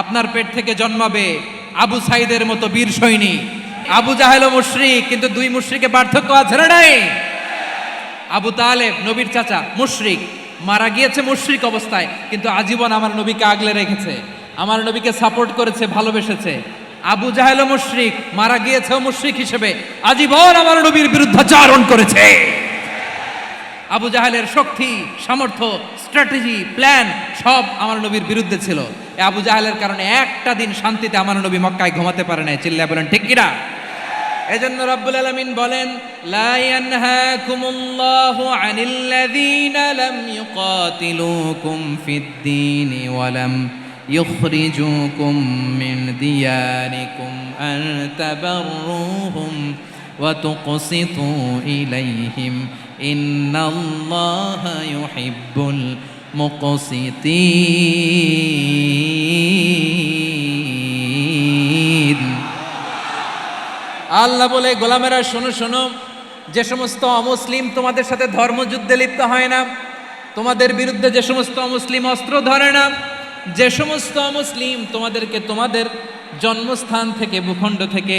আপনার পেট থেকে জন্মাবে আবু সাইদের মতো বীর সৈনিক আবু জাহেল মুশরিক, কিন্তু দুই মুশরিকে পার্থক্য আছে না নাই? আবু তালেব, নবীর চাচা, মুশরিক। মারা গিয়েছে মুশরিক অবস্থায়, কিন্তু আজীবন আমার নবীকে আগলে রেখেছে। আমার নবীকে সাপোর্ট করেছে, ভালোবেসেছে। আবু জাহেল মুশরিক, মারা গিয়েছে মুশরিক হিসেবে আজীবন আমার নবীর বিরুদ্ধাচারণ করেছে। আবু জাহেলের শক্তি সামর্থ্য স্ট্র্যাটেজি প্ল্যান সব আমার নবীর বিরুদ্ধে ছিল এই আবু জাহেলের কারণে একটা দিন শান্তিতে আমার নবী মক্কায় ঘুমাতে পারে না চিল্লা বলেন ঠিক কিনা এজন্য রব্বুল আলামিন বলেন লা ইয়ানহাকুমুল্লাহু আনিল্লাযীনা লাম ইউকাতিলুকুম ফিদ-দীন ওয়া লাম يخرجوكم من دياركم أن تبروهم وتقسطوا إليهم ইন্নাল্লাহ ইউহিব্বুল মুকসিতিন। আল্লাহ বলে, গোলামেরা, শোনো শোনো, যে সমস্ত অমুসলিম তোমাদের সাথে ধর্মযুদ্ধে লিপ্ত হয় না, তোমাদের বিরুদ্ধে যে সমস্ত অমুসলিম অস্ত্র ধরে না, যে সমস্ত অমুসলিম তোমাদেরকে তোমাদের জন্মস্থান থেকে, ভূখণ্ড থেকে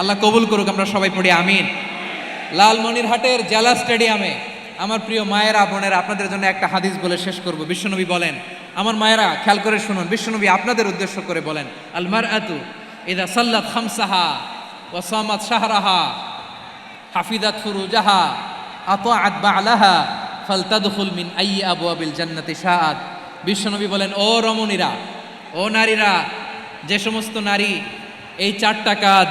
আল্লাহ কবুল করুক, আমরা সবাই পড়ি, আমিন। লালমনিরহাটের জেলা স্টেডিয়ামে আমার প্রিয় মায়েরা, বোনেরা, আপনাদের জন্য একটা হাদিস বলে শেষ করব। বিশ্বনবী বলেন, আমার মায়েরা, খেয়াল করে শুনুন, বিশ্বনবী আপনাদের উদ্দেশ্য করে বলেন আলমার আতু ইদা সাল্লাত খামসাহা ওয়াসামাত শাহরাহা হাফিদাত ফুরুজাহা, আতাআত বালাহা, ফালতাদখুল মিন আই আবু আবিল জান্নাতি শাহাদ বিশ্বনবী বলেন, ও রমণীরা, ও নারীরা, যে সমস্ত নারী এই চারটা কাজ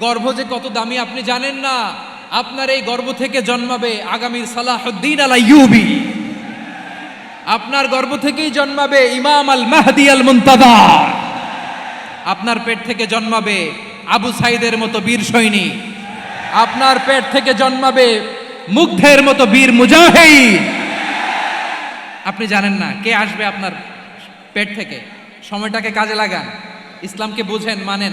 গর্ভ যে কত দামি আপনি জানেন না? আপনার এই গর্ভ থেকে জন্মাবে আগামীর সালাহদ্দিন আলা ইউবি আপনার গর্ভ থেকেই জন্মাবে ইমাম আল মাহদি আল মুনতাদার আপনার পেট থেকে জন্মাবে আবু সাইদের মতো বীর সৈনিক আপনার পেট থেকে জন্মাবে মুগ্ধের মতো বীর মুজাহিদ। আপনি জানেন না কে আসবে আপনার পেট থেকে? সময়টাকে কাজে লাগান। ইসলামকে বুঝেন, মানেন।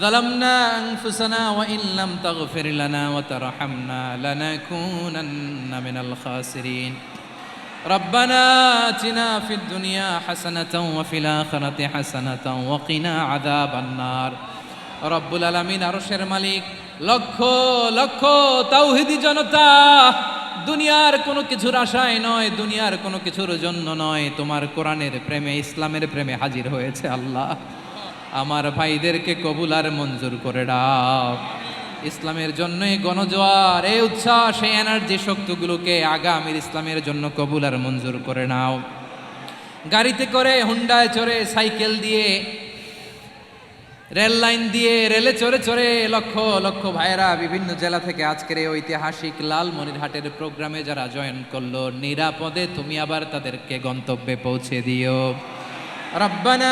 ظلمنا أنفسنا وإن لم تغفر لنا وترحمنا لنكونن من الخاسرين ربنا آتنا في الدنيا حسنة وفي الآخرة حسنة وقنا عذاب النار রব্বুল আলমিন আরশের মালিক লক্ষ লক্ষ তাওহিদি জনতা দুনিয়ার কোনো কিছুর আশায় নয় দুনিয়ার কোনো কিছুর জন্য নয় তোমার কোরআনের প্রেমে ইসলামের প্রেমে হাজির হয়েছে আল্লাহ আমার ভাইদেরকে কবুল আর মঞ্জুর করে দাও। ইসলামের জন্যই গণজোয়ার, এই উচ্ছ্বাস, এই এনার্জি শক্তিগুলোকে আগামীর ইসলামের জন্য কবুল আর মঞ্জুর করে নাও। গাড়িতে করে হুন্ডায় চড়ে, সাইকেল দিয়ে, রেল লাইন দিয়ে, রেলে চড়ে চড়ে লক্ষ লক্ষ ভাইয়েরা বিভিন্ন জেলা থেকে আজকের এই ঐতিহাসিক লালমনিরহাটের প্রোগ্রামে যারা জয়েন করল, নিরাপদে তুমি আবার তাদেরকে গন্তব্যে পৌঁছে দিও। রব্বানা